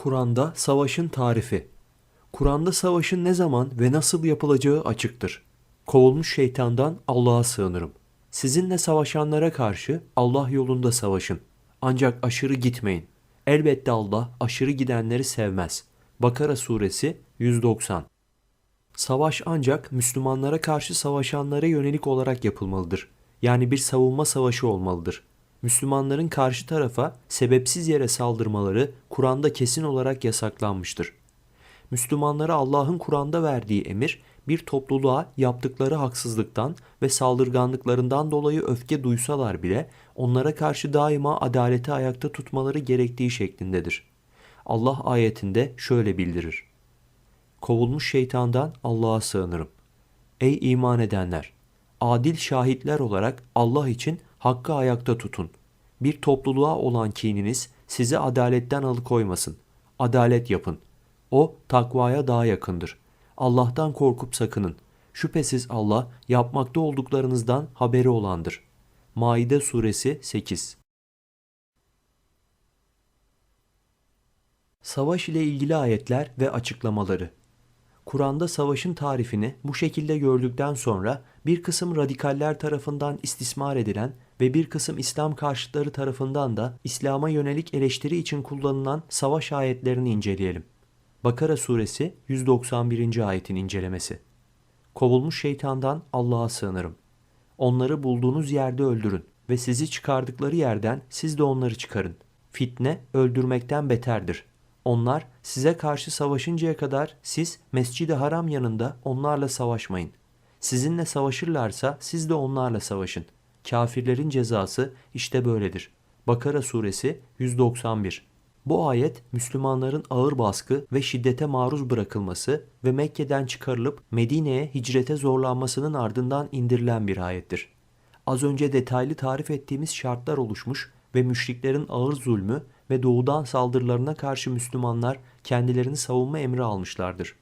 Kur'an'da savaşın tarifi. Kur'an'da savaşın ne zaman ve nasıl yapılacağı açıktır. Kovulmuş şeytandan Allah'a sığınırım. Sizinle savaşanlara karşı Allah yolunda savaşın. Ancak aşırı gitmeyin. Elbette Allah aşırı gidenleri sevmez. Bakara suresi 190 Savaş ancak Müslümanlara karşı savaşanlara yönelik olarak yapılmalıdır. Yani bir savunma savaşı olmalıdır. Müslümanların karşı tarafa sebepsiz yere saldırmaları Kur'an'da kesin olarak yasaklanmıştır. Müslümanlara Allah'ın Kur'an'da verdiği emir bir topluluğa yaptıkları haksızlıktan ve saldırganlıklarından dolayı öfke duysalar bile onlara karşı daima adaleti ayakta tutmaları gerektiği şeklindedir. Allah ayetinde şöyle bildirir. Kovulmuş şeytandan Allah'a sığınırım. Ey iman edenler! Adil şahitler olarak Allah için hakkı ayakta tutun. Bir topluluğa olan kininiz sizi adaletten alıkoymasın. Adalet yapın. O takvaya daha yakındır. Allah'tan korkup sakının. Şüphesiz Allah yapmakta olduklarınızdan haberi olandır. Maide suresi 8 Savaş ile ilgili ayetler ve açıklamaları Kur'an'da savaşın tarifini bu şekilde gördükten sonra bir kısım radikaller tarafından istismar edilen ve bir kısım İslam karşıtları tarafından da İslam'a yönelik eleştiri için kullanılan savaş ayetlerini inceleyelim. Bakara suresi 191. ayetin incelemesi. Kovulmuş şeytandan Allah'a sığınırım. Onları bulduğunuz yerde öldürün ve sizi çıkardıkları yerden siz de onları çıkarın. Fitne öldürmekten beterdir. Onlar size karşı savaşıncaya kadar siz Mescid-i Haram yanında onlarla savaşmayın. Sizinle savaşırlarsa siz de onlarla savaşın. Kafirlerin cezası işte böyledir. Bakara suresi 191 Bu ayet Müslümanların ağır baskı ve şiddete maruz bırakılması ve Mekke'den çıkarılıp Medine'ye hicrete zorlanmasının ardından indirilen bir ayettir. Az önce detaylı tarif ettiğimiz şartlar oluşmuş ve müşriklerin ağır zulmü ve doğudan saldırılarına karşı Müslümanlar kendilerini savunma emri almışlardır.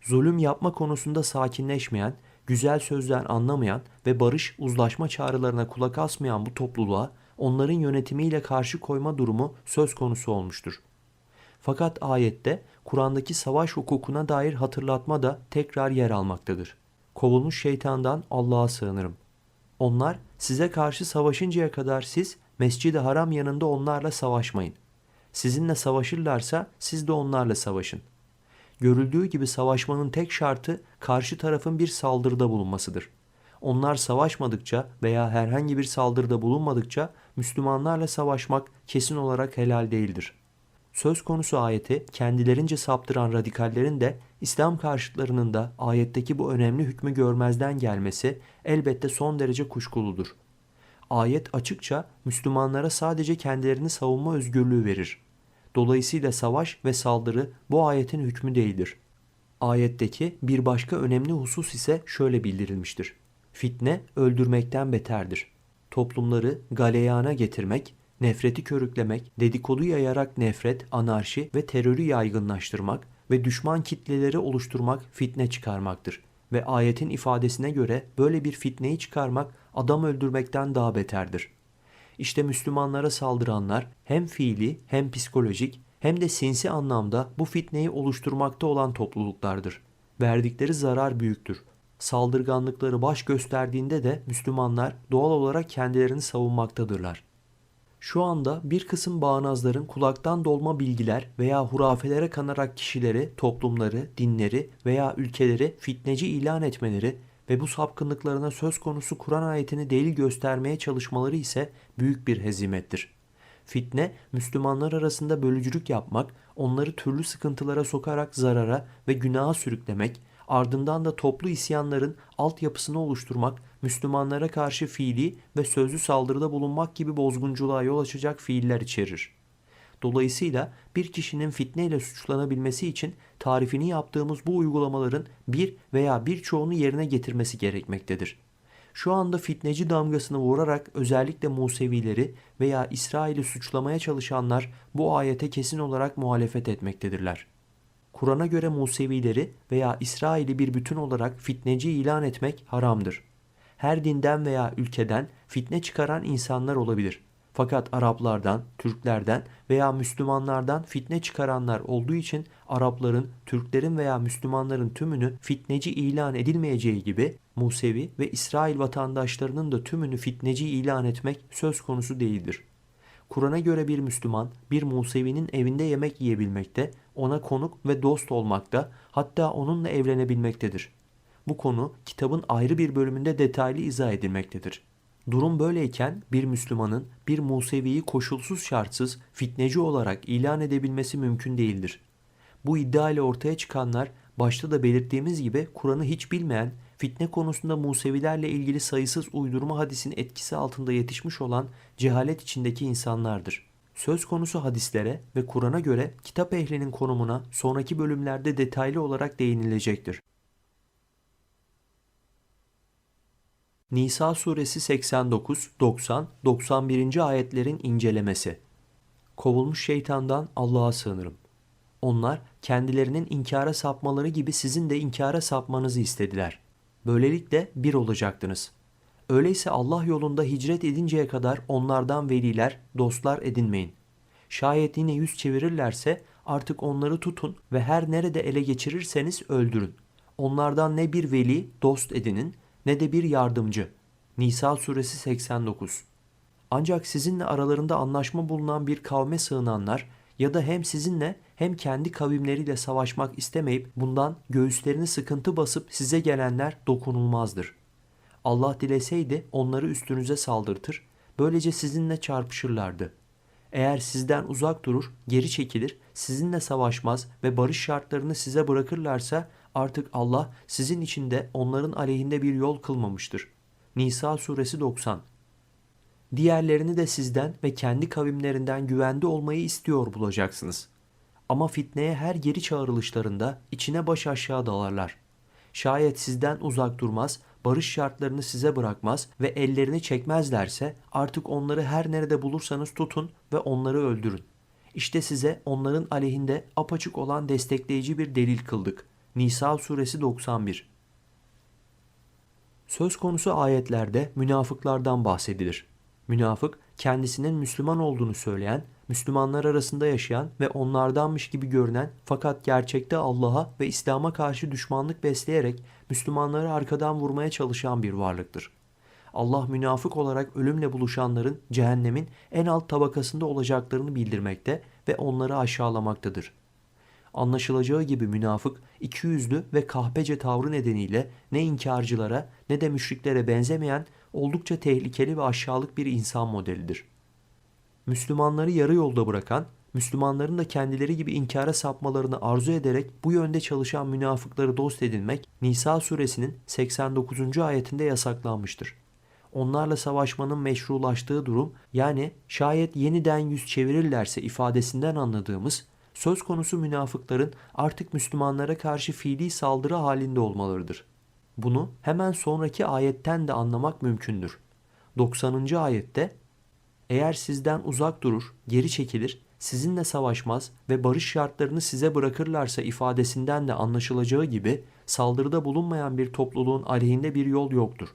Zulüm yapma konusunda sakinleşmeyen, güzel sözler anlamayan ve barış uzlaşma çağrılarına kulak asmayan bu topluluğa onların yönetimiyle karşı koyma durumu söz konusu olmuştur. Fakat ayette Kur'an'daki savaş hukukuna dair hatırlatma da tekrar yer almaktadır. Kovulmuş şeytandan Allah'a sığınırım. Onlar size karşı savaşıncaya kadar siz Mescid-i Haram yanında onlarla savaşmayın. Sizinle savaşırlarsa siz de onlarla savaşın. Görüldüğü gibi savaşmanın tek şartı karşı tarafın bir saldırıda bulunmasıdır. Onlar savaşmadıkça veya herhangi bir saldırıda bulunmadıkça Müslümanlarla savaşmak kesin olarak helal değildir. Söz konusu ayeti kendilerince saptıran radikallerin de İslam karşıtlarının da ayetteki bu önemli hükmü görmezden gelmesi elbette son derece kuşkuludur. Ayet açıkça Müslümanlara sadece kendilerini savunma özgürlüğü verir. Dolayısıyla savaş ve saldırı bu ayetin hükmü değildir. Ayetteki bir başka önemli husus ise şöyle bildirilmiştir. Fitne öldürmekten beterdir. Toplumları galeyana getirmek, nefreti körüklemek, dedikodu yayarak nefret, anarşi ve terörü yaygınlaştırmak ve düşman kitleleri oluşturmak fitne çıkarmaktır. Ve ayetin ifadesine göre böyle bir fitneyi çıkarmak adam öldürmekten daha beterdir. İşte Müslümanlara saldıranlar hem fiili hem psikolojik hem de sinsi anlamda bu fitneyi oluşturmakta olan topluluklardır. Verdikleri zarar büyüktür. Saldırganlıkları baş gösterdiğinde de Müslümanlar doğal olarak kendilerini savunmaktadırlar. Şu anda bir kısım bağnazların kulaktan dolma bilgiler veya hurafelere kanarak kişileri, toplumları, dinleri veya ülkeleri fitneci ilan etmeleri ve bu sapkınlıklarına söz konusu Kur'an ayetini delil göstermeye çalışmaları ise büyük bir hezimettir. Fitne, Müslümanlar arasında bölücülük yapmak, onları türlü sıkıntılara sokarak zarara ve günaha sürüklemek, ardından da toplu isyanların altyapısını oluşturmak, Müslümanlara karşı fiili ve sözlü saldırıda bulunmak gibi bozgunculuğa yol açacak fiiller içerir. Dolayısıyla bir kişinin fitneyle suçlanabilmesi için tarifini yaptığımız bu uygulamaların bir veya birçoğunu yerine getirmesi gerekmektedir. Şu anda fitneci damgasını vurarak özellikle Musevileri veya İsrail'i suçlamaya çalışanlar bu ayete kesin olarak muhalefet etmektedirler. Kur'an'a göre Musevileri veya İsrail'i bir bütün olarak fitneci ilan etmek haramdır. Her dinden veya ülkeden fitne çıkaran insanlar olabilir. Fakat Araplardan, Türklerden veya Müslümanlardan fitne çıkaranlar olduğu için Arapların, Türklerin veya Müslümanların tümünü fitneci ilan edilmeyeceği gibi Musevi ve İsrail vatandaşlarının da tümünü fitneci ilan etmek söz konusu değildir. Kur'an'a göre bir Müslüman bir Musevi'nin evinde yemek yiyebilmekte, ona konuk ve dost olmakta, hatta onunla evlenebilmektedir. Bu konu kitabın ayrı bir bölümünde detaylı izah edilmektedir. Durum böyleyken bir Müslümanın bir Musevi'yi koşulsuz şartsız fitneci olarak ilan edebilmesi mümkün değildir. Bu iddia ile ortaya çıkanlar başta da belirttiğimiz gibi Kur'an'ı hiç bilmeyen, fitne konusunda Musevilerle ilgili sayısız uydurma hadisin etkisi altında yetişmiş olan cehalet içindeki insanlardır. Söz konusu hadislere ve Kur'an'a göre kitap ehlinin konumuna sonraki bölümlerde detaylı olarak değinilecektir. Nisa suresi 89, 90, 91. ayetlerin incelemesi. Kovulmuş şeytandan Allah'a sığınırım. Onlar kendilerinin inkara sapmaları gibi sizin de inkara sapmanızı istediler. Böylelikle bir olacaktınız. Öyleyse Allah yolunda hicret edinceye kadar onlardan veliler, dostlar edinmeyin. Şayet yine yüz çevirirlerse artık onları tutun ve her nerede ele geçirirseniz öldürün. Onlardan ne bir veli, dost edinin ne de bir yardımcı. Nisa suresi 89 Ancak sizinle aralarında anlaşma bulunan bir kavme sığınanlar ya da hem sizinle hem kendi kavimleriyle savaşmak istemeyip bundan göğüslerini sıkıntı basıp size gelenler dokunulmazdır. Allah dileseydi onları üstünüze saldırtır, böylece sizinle çarpışırlardı. Eğer sizden uzak durur, geri çekilir, sizinle savaşmaz ve barış şartlarını size bırakırlarsa artık Allah sizin için de onların aleyhinde bir yol kılmamıştır. Nisa suresi 90 Diğerlerini de sizden ve kendi kavimlerinden güvende olmayı istiyor bulacaksınız. Ama fitneye her geri çağrılışlarında içine baş aşağı dalarlar. Şayet sizden uzak durmaz, barış şartlarını size bırakmaz ve ellerini çekmezlerse artık onları her nerede bulursanız tutun ve onları öldürün. İşte size onların aleyhinde apaçık olan destekleyici bir delil kıldık. Nisa suresi 91 Söz konusu ayetlerde münafıklardan bahsedilir. Münafık kendisinin Müslüman olduğunu söyleyen, Müslümanlar arasında yaşayan ve onlardanmış gibi görünen fakat gerçekte Allah'a ve İslam'a karşı düşmanlık besleyerek Müslümanları arkadan vurmaya çalışan bir varlıktır. Allah münafık olarak ölümle buluşanların cehennemin en alt tabakasında olacaklarını bildirmekte ve onları aşağılamaktadır. Anlaşılacağı gibi münafık, ikiyüzlü ve kahpece tavrı nedeniyle ne inkarcılara ne de müşriklere benzemeyen oldukça tehlikeli ve aşağılık bir insan modelidir. Müslümanları yarı yolda bırakan, Müslümanların da kendileri gibi inkara sapmalarını arzu ederek bu yönde çalışan münafıkları dost edinmek Nisa suresinin 89. ayetinde yasaklanmıştır. Onlarla savaşmanın meşrulaştığı durum yani şayet yeniden yüz çevirirlerse ifadesinden anladığımız söz konusu münafıkların artık Müslümanlara karşı fiili saldırı halinde olmalarıdır. Bunu hemen sonraki ayetten de anlamak mümkündür. 90. ayette eğer sizden uzak durur, geri çekilir, sizinle savaşmaz ve barış şartlarını size bırakırlarsa ifadesinden de anlaşılacağı gibi saldırıda bulunmayan bir topluluğun aleyhinde bir yol yoktur.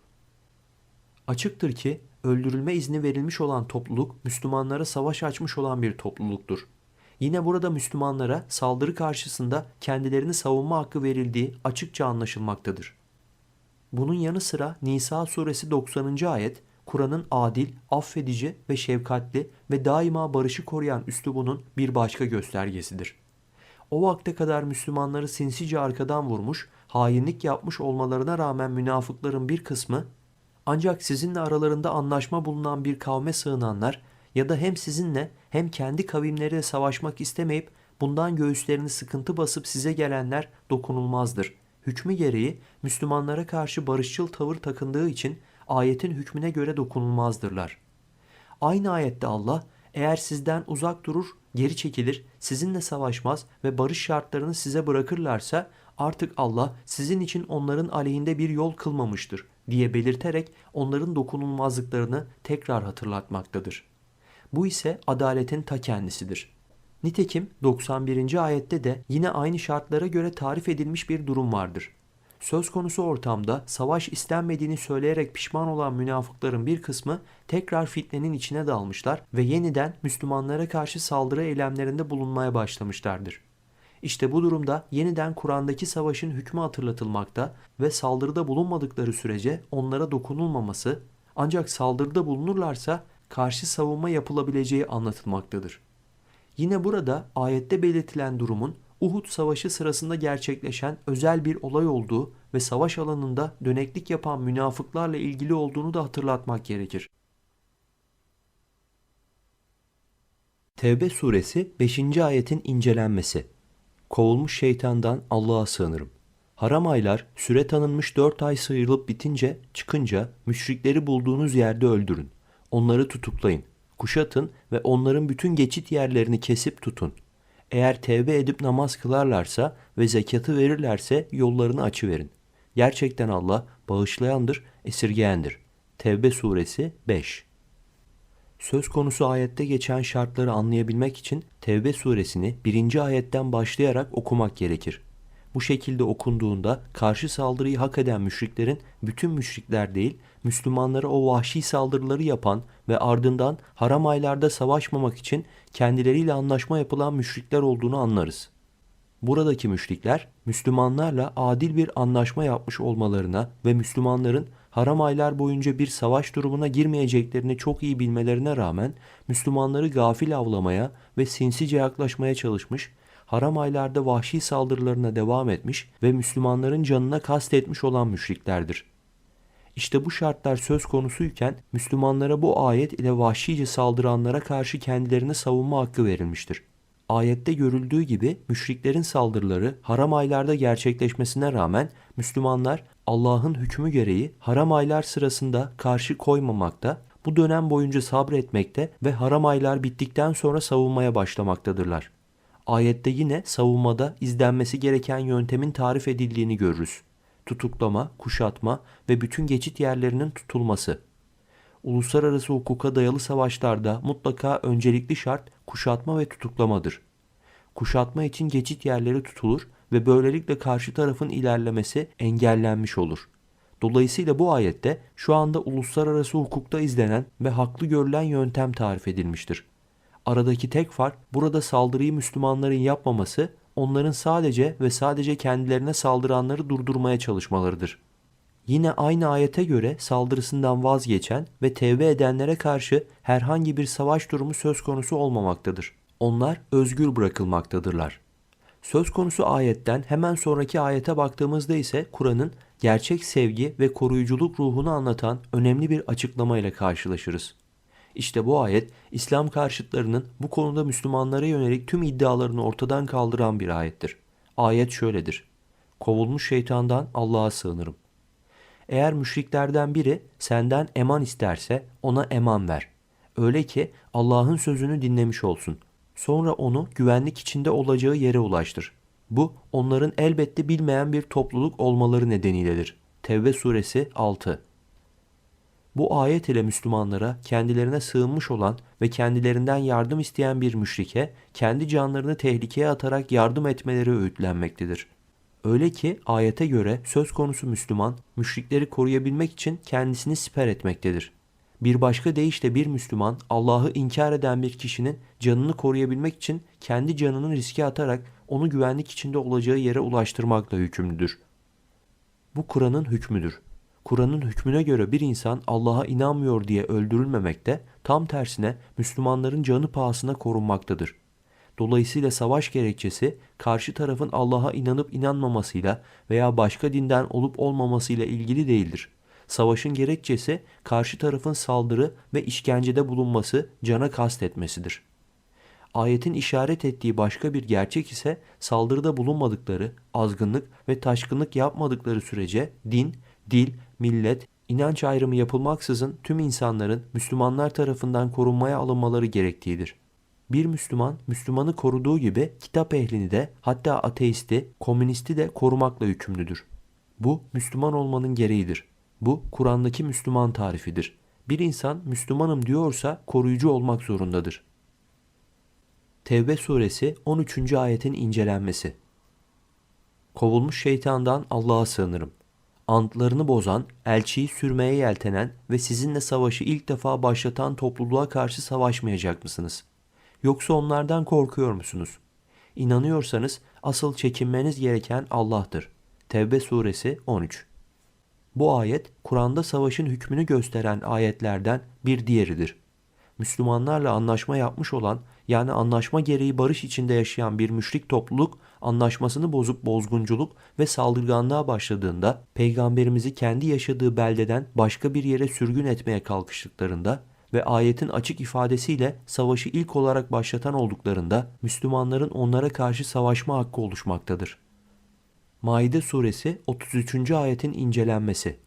Açıktır ki öldürülme izni verilmiş olan topluluk Müslümanlara savaş açmış olan bir topluluktur. Yine burada Müslümanlara saldırı karşısında kendilerini savunma hakkı verildiği açıkça anlaşılmaktadır. Bunun yanı sıra Nisa suresi 90. ayet Kur'an'ın adil, affedici ve şefkatli ve daima barışı koruyan üslubunun bir başka göstergesidir. O vakte kadar Müslümanları sinsice arkadan vurmuş, hainlik yapmış olmalarına rağmen münafıkların bir kısmı ancak sizinle aralarında anlaşma bulunan bir kavme sığınanlar ya da hem sizinle hem kendi kavimleriyle savaşmak istemeyip bundan göğüslerini sıkıntı basıp size gelenler dokunulmazdır. Hükmü gereği Müslümanlara karşı barışçıl tavır takındığı için ayetin hükmüne göre dokunulmazdırlar. Aynı ayette Allah eğer sizden uzak durur, geri çekilir, sizinle savaşmaz ve barış şartlarını size bırakırlarsa artık Allah sizin için onların aleyhinde bir yol kılmamıştır diye belirterek onların dokunulmazlıklarını tekrar hatırlatmaktadır. Bu ise adaletin ta kendisidir. Nitekim 91. ayette de yine aynı şartlara göre tarif edilmiş bir durum vardır. Söz konusu ortamda savaş istenmediğini söyleyerek pişman olan münafıkların bir kısmı tekrar fitnenin içine dalmışlar ve yeniden Müslümanlara karşı saldırı eylemlerinde bulunmaya başlamışlardır. İşte bu durumda yeniden Kur'an'daki savaşın hükmü hatırlatılmakta ve saldırıda bulunmadıkları sürece onlara dokunulmaması ancak saldırıda bulunurlarsa karşı savunma yapılabileceği anlatılmaktadır. Yine burada ayette belirtilen durumun Uhud Savaşı sırasında gerçekleşen özel bir olay olduğu ve savaş alanında döneklik yapan münafıklarla ilgili olduğunu da hatırlatmak gerekir. Tevbe suresi 5. ayetin incelenmesi. Kovulmuş şeytandan Allah'a sığınırım. Haram aylar süre tanınmış 4 ay sıyrılıp bitince çıkınca müşrikleri bulduğunuz yerde öldürün. Onları tutuklayın, kuşatın ve onların bütün geçit yerlerini kesip tutun. Eğer tevbe edip namaz kılarlarsa ve zekatı verirlerse yollarını açıverin. Gerçekten Allah bağışlayandır, esirgeyendir. Tevbe suresi 5 Söz konusu ayette geçen şartları anlayabilmek için Tevbe suresini birinci ayetten başlayarak okumak gerekir. Bu şekilde okunduğunda karşı saldırıyı hak eden müşriklerin bütün müşrikler değil, Müslümanlara o vahşi saldırıları yapan ve ardından haram aylarda savaşmamak için kendileriyle anlaşma yapılan müşrikler olduğunu anlarız. Buradaki müşrikler Müslümanlarla adil bir anlaşma yapmış olmalarına ve Müslümanların haram aylar boyunca bir savaş durumuna girmeyeceklerini çok iyi bilmelerine rağmen Müslümanları gafil avlamaya ve sinsice yaklaşmaya çalışmış, haram aylarda vahşi saldırılarına devam etmiş ve Müslümanların canına kastetmiş olan müşriklerdir. İşte bu şartlar söz konusuyken Müslümanlara bu ayet ile vahşice saldıranlara karşı kendilerini savunma hakkı verilmiştir. Ayette görüldüğü gibi müşriklerin saldırıları haram aylarda gerçekleşmesine rağmen Müslümanlar Allah'ın hükmü gereği haram aylar sırasında karşı koymamakta, bu dönem boyunca sabretmekte ve haram aylar bittikten sonra savunmaya başlamaktadırlar. Ayette yine savunmada izlenmesi gereken yöntemin tarif edildiğini görürüz. Tutuklama, kuşatma ve bütün geçit yerlerinin tutulması. Uluslararası hukuka dayalı savaşlarda mutlaka öncelikli şart kuşatma ve tutuklamadır. Kuşatma için geçit yerleri tutulur ve böylelikle karşı tarafın ilerlemesi engellenmiş olur. Dolayısıyla bu ayette şu anda uluslararası hukukta izlenen ve haklı görülen yöntem tarif edilmiştir. Aradaki tek fark burada saldırıyı Müslümanların yapmaması, onların sadece ve sadece kendilerine saldıranları durdurmaya çalışmalarıdır. Yine aynı ayete göre saldırısından vazgeçen ve tevbe edenlere karşı herhangi bir savaş durumu söz konusu olmamaktadır. Onlar özgür bırakılmaktadırlar. Söz konusu ayetten hemen sonraki ayete baktığımızda ise Kur'an'ın gerçek sevgi ve koruyuculuk ruhunu anlatan önemli bir açıklama ile karşılaşırız. İşte bu ayet İslam karşıtlarının bu konuda Müslümanlara yönelik tüm iddialarını ortadan kaldıran bir ayettir. Ayet şöyledir. Kovulmuş şeytandan Allah'a sığınırım. Eğer müşriklerden biri senden eman isterse ona eman ver. Öyle ki Allah'ın sözünü dinlemiş olsun. Sonra onu güvenlik içinde olacağı yere ulaştır. Bu onların elbette bilmeyen bir topluluk olmaları nedeniyledir. Tevbe suresi 6 Bu ayet ile Müslümanlara kendilerine sığınmış olan ve kendilerinden yardım isteyen bir müşrike kendi canlarını tehlikeye atarak yardım etmeleri öğütlenmektedir. Öyle ki ayete göre söz konusu Müslüman müşrikleri koruyabilmek için kendisini siper etmektedir. Bir başka deyişle bir Müslüman Allah'ı inkar eden bir kişinin canını koruyabilmek için kendi canını riske atarak onu güvenlik içinde olacağı yere ulaştırmakla yükümlüdür. Bu Kur'an'ın hükmüdür. Kur'an'ın hükmüne göre bir insan Allah'a inanmıyor diye öldürülmemekte, tam tersine Müslümanların canı pahasına korunmaktadır. Dolayısıyla savaş gerekçesi karşı tarafın Allah'a inanıp inanmamasıyla veya başka dinden olup olmamasıyla ilgili değildir. Savaşın gerekçesi karşı tarafın saldırı ve işkencede bulunması, cana kastetmesidir. Ayetin işaret ettiği başka bir gerçek ise saldırıda bulunmadıkları, azgınlık ve taşkınlık yapmadıkları sürece din, dil, millet, inanç ayrımı yapılmaksızın tüm insanların Müslümanlar tarafından korunmaya alınmaları gerektiğidir. Bir Müslüman, Müslümanı koruduğu gibi kitap ehlini de hatta ateisti, komünisti de korumakla yükümlüdür. Bu Müslüman olmanın gereğidir. Bu Kur'an'daki Müslüman tarifidir. Bir insan Müslümanım diyorsa koruyucu olmak zorundadır. Tevbe suresi 13. ayetin incelenmesi. Kovulmuş şeytandan Allah'a sığınırım. Antlarını bozan, elçiyi sürmeye yeltenen ve sizinle savaşı ilk defa başlatan topluluğa karşı savaşmayacak mısınız? Yoksa onlardan korkuyor musunuz? İnanıyorsanız asıl çekinmeniz gereken Allah'tır. Tevbe suresi 13 Bu ayet Kur'an'da savaşın hükmünü gösteren ayetlerden bir diğeridir. Müslümanlarla anlaşma yapmış olan yani anlaşma gereği barış içinde yaşayan bir müşrik topluluk anlaşmasını bozup bozgunculuk ve saldırganlığa başladığında peygamberimizi kendi yaşadığı beldeden başka bir yere sürgün etmeye kalkıştıklarında ve ayetin açık ifadesiyle savaşı ilk olarak başlatan olduklarında Müslümanların onlara karşı savaşma hakkı oluşmaktadır. Maide suresi 33. ayetin incelenmesi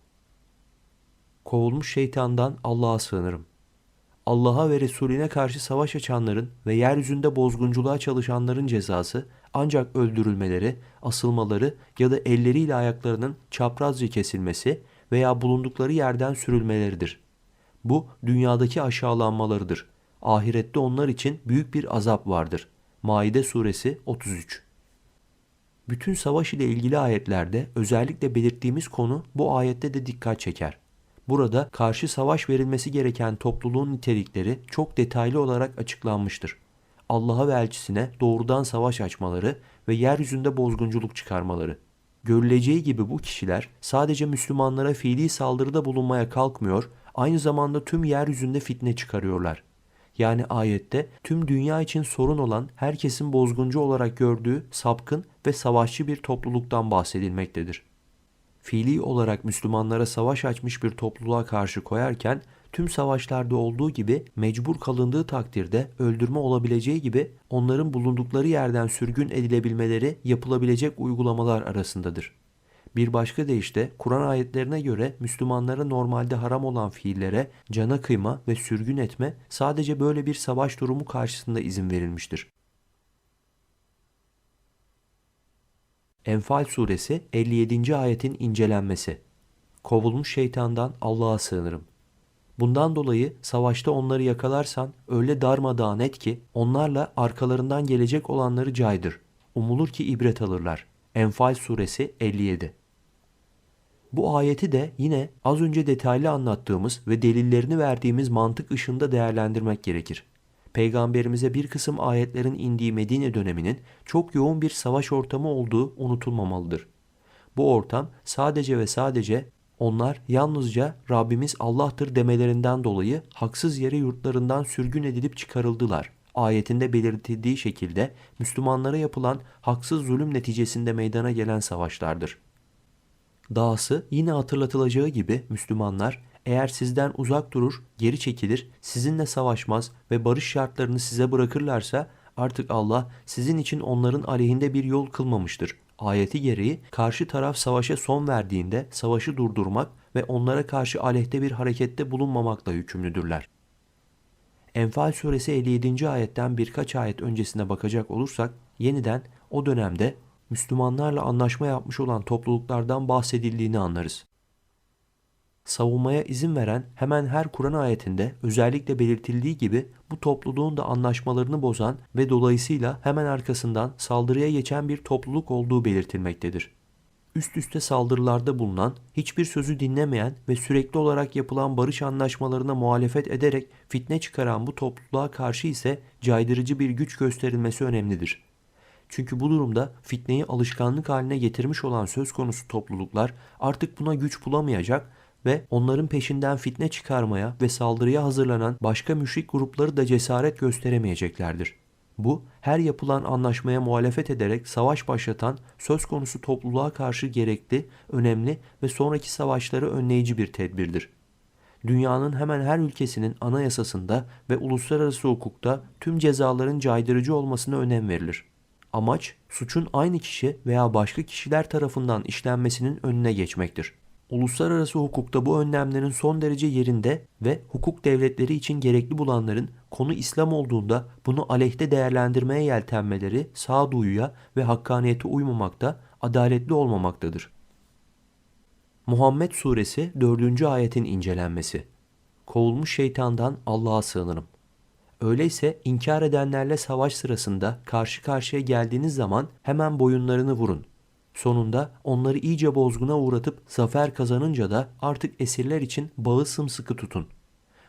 Kovulmuş şeytandan Allah'a sığınırım. Allah'a ve Resulüne karşı savaş açanların ve yeryüzünde bozgunculuğa çalışanların cezası ancak öldürülmeleri, asılmaları ya da elleriyle ayaklarının çaprazca kesilmesi veya bulundukları yerden sürülmeleridir. Bu dünyadaki aşağılanmalarıdır. Ahirette onlar için büyük bir azap vardır. Maide suresi 33 Bütün savaş ile ilgili ayetlerde özellikle belirttiğimiz konu bu ayette de dikkat çeker. Burada karşı savaş verilmesi gereken topluluğun nitelikleri çok detaylı olarak açıklanmıştır. Allah'a ve elçisine doğrudan savaş açmaları ve yeryüzünde bozgunculuk çıkarmaları. Görüleceği gibi bu kişiler sadece Müslümanlara fiili saldırıda bulunmaya kalkmıyor, aynı zamanda tüm yeryüzünde fitne çıkarıyorlar. Yani ayette tüm dünya için sorun olan herkesin bozguncu olarak gördüğü sapkın ve savaşçı bir topluluktan bahsedilmektedir fiili olarak Müslümanlara savaş açmış bir topluluğa karşı koyarken tüm savaşlarda olduğu gibi mecbur kalındığı takdirde öldürme olabileceği gibi onların bulundukları yerden sürgün edilebilmeleri yapılabilecek uygulamalar arasındadır. Bir başka deyişle Kur'an ayetlerine göre Müslümanlara normalde haram olan fiillere cana kıyma ve sürgün etme sadece böyle bir savaş durumu karşısında izin verilmiştir. Enfal suresi 57. ayetin incelenmesi. Kovulmuş şeytandan Allah'a sığınırım. Bundan dolayı savaşta onları yakalarsan öyle darmadağın et ki onlarla arkalarından gelecek olanları caydır. Umulur ki ibret alırlar. Enfal suresi 57. Bu ayeti de yine az önce detaylı anlattığımız ve delillerini verdiğimiz mantık ışığında değerlendirmek gerekir. Peygamberimize bir kısım ayetlerin indiği Medine döneminin çok yoğun bir savaş ortamı olduğu unutulmamalıdır. Bu ortam sadece ve sadece onlar yalnızca Rabbimiz Allah'tır demelerinden dolayı haksız yere yurtlarından sürgün edilip çıkarıldılar. Ayetinde belirtildiği şekilde Müslümanlara yapılan haksız zulüm neticesinde meydana gelen savaşlardır. Dahası yine hatırlatılacağı gibi Müslümanlar eğer sizden uzak durur, geri çekilir, sizinle savaşmaz ve barış şartlarını size bırakırlarsa artık Allah sizin için onların aleyhinde bir yol kılmamıştır. Ayeti gereği karşı taraf savaşa son verdiğinde savaşı durdurmak ve onlara karşı aleyhte bir harekette bulunmamakla yükümlüdürler. Enfal suresi 57. ayetten birkaç ayet öncesine bakacak olursak yeniden o dönemde Müslümanlarla anlaşma yapmış olan topluluklardan bahsedildiğini anlarız savunmaya izin veren hemen her Kur'an ayetinde özellikle belirtildiği gibi bu topluluğun da anlaşmalarını bozan ve dolayısıyla hemen arkasından saldırıya geçen bir topluluk olduğu belirtilmektedir. Üst üste saldırılarda bulunan, hiçbir sözü dinlemeyen ve sürekli olarak yapılan barış anlaşmalarına muhalefet ederek fitne çıkaran bu topluluğa karşı ise caydırıcı bir güç gösterilmesi önemlidir. Çünkü bu durumda fitneyi alışkanlık haline getirmiş olan söz konusu topluluklar artık buna güç bulamayacak ve onların peşinden fitne çıkarmaya ve saldırıya hazırlanan başka müşrik grupları da cesaret gösteremeyeceklerdir. Bu, her yapılan anlaşmaya muhalefet ederek savaş başlatan söz konusu topluluğa karşı gerekli, önemli ve sonraki savaşları önleyici bir tedbirdir. Dünyanın hemen her ülkesinin anayasasında ve uluslararası hukukta tüm cezaların caydırıcı olmasına önem verilir. Amaç, suçun aynı kişi veya başka kişiler tarafından işlenmesinin önüne geçmektir. Uluslararası hukukta bu önlemlerin son derece yerinde ve hukuk devletleri için gerekli bulanların konu İslam olduğunda bunu aleyhte değerlendirmeye yeltenmeleri sağduyuya ve hakkaniyete uymamakta, adaletli olmamaktadır. Muhammed Suresi 4. ayetin incelenmesi. Kovulmuş şeytandan Allah'a sığınırım. Öyleyse inkar edenlerle savaş sırasında karşı karşıya geldiğiniz zaman hemen boyunlarını vurun. Sonunda onları iyice bozguna uğratıp zafer kazanınca da artık esirler için bağı sımsıkı tutun.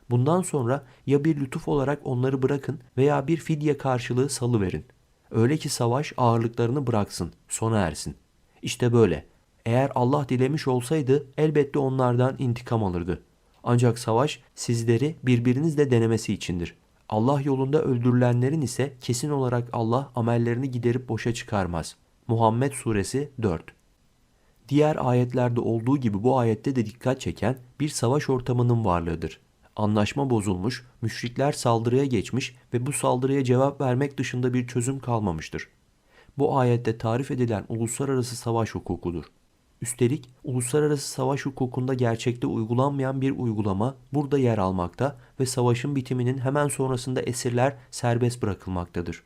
Bundan sonra ya bir lütuf olarak onları bırakın veya bir fidye karşılığı salıverin. Öyle ki savaş ağırlıklarını bıraksın, sona ersin. İşte böyle. Eğer Allah dilemiş olsaydı elbette onlardan intikam alırdı. Ancak savaş sizleri birbirinizle denemesi içindir. Allah yolunda öldürülenlerin ise kesin olarak Allah amellerini giderip boşa çıkarmaz. Muhammed Suresi 4 Diğer ayetlerde olduğu gibi bu ayette de dikkat çeken bir savaş ortamının varlığıdır. Anlaşma bozulmuş, müşrikler saldırıya geçmiş ve bu saldırıya cevap vermek dışında bir çözüm kalmamıştır. Bu ayette tarif edilen uluslararası savaş hukukudur. Üstelik uluslararası savaş hukukunda gerçekte uygulanmayan bir uygulama burada yer almakta ve savaşın bitiminin hemen sonrasında esirler serbest bırakılmaktadır.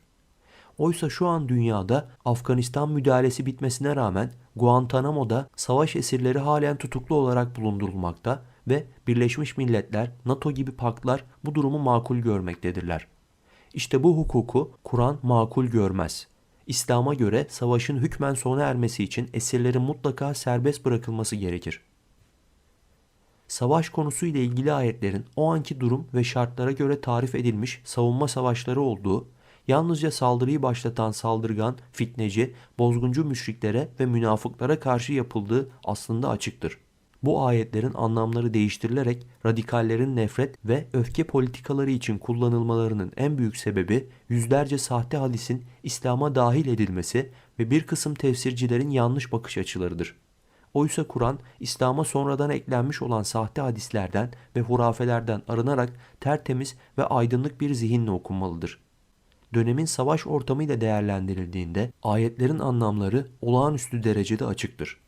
Oysa şu an dünyada Afganistan müdahalesi bitmesine rağmen Guantanamo'da savaş esirleri halen tutuklu olarak bulundurulmakta ve Birleşmiş Milletler, NATO gibi paktlar bu durumu makul görmektedirler. İşte bu hukuku Kur'an makul görmez. İslam'a göre savaşın hükmen sona ermesi için esirlerin mutlaka serbest bırakılması gerekir. Savaş konusu ile ilgili ayetlerin o anki durum ve şartlara göre tarif edilmiş savunma savaşları olduğu, yalnızca saldırıyı başlatan saldırgan, fitneci, bozguncu müşriklere ve münafıklara karşı yapıldığı aslında açıktır. Bu ayetlerin anlamları değiştirilerek radikallerin nefret ve öfke politikaları için kullanılmalarının en büyük sebebi yüzlerce sahte hadisin İslam'a dahil edilmesi ve bir kısım tefsircilerin yanlış bakış açılarıdır. Oysa Kur'an İslam'a sonradan eklenmiş olan sahte hadislerden ve hurafelerden arınarak tertemiz ve aydınlık bir zihinle okunmalıdır. Dönemin savaş ortamıyla değerlendirildiğinde ayetlerin anlamları olağanüstü derecede açıktır.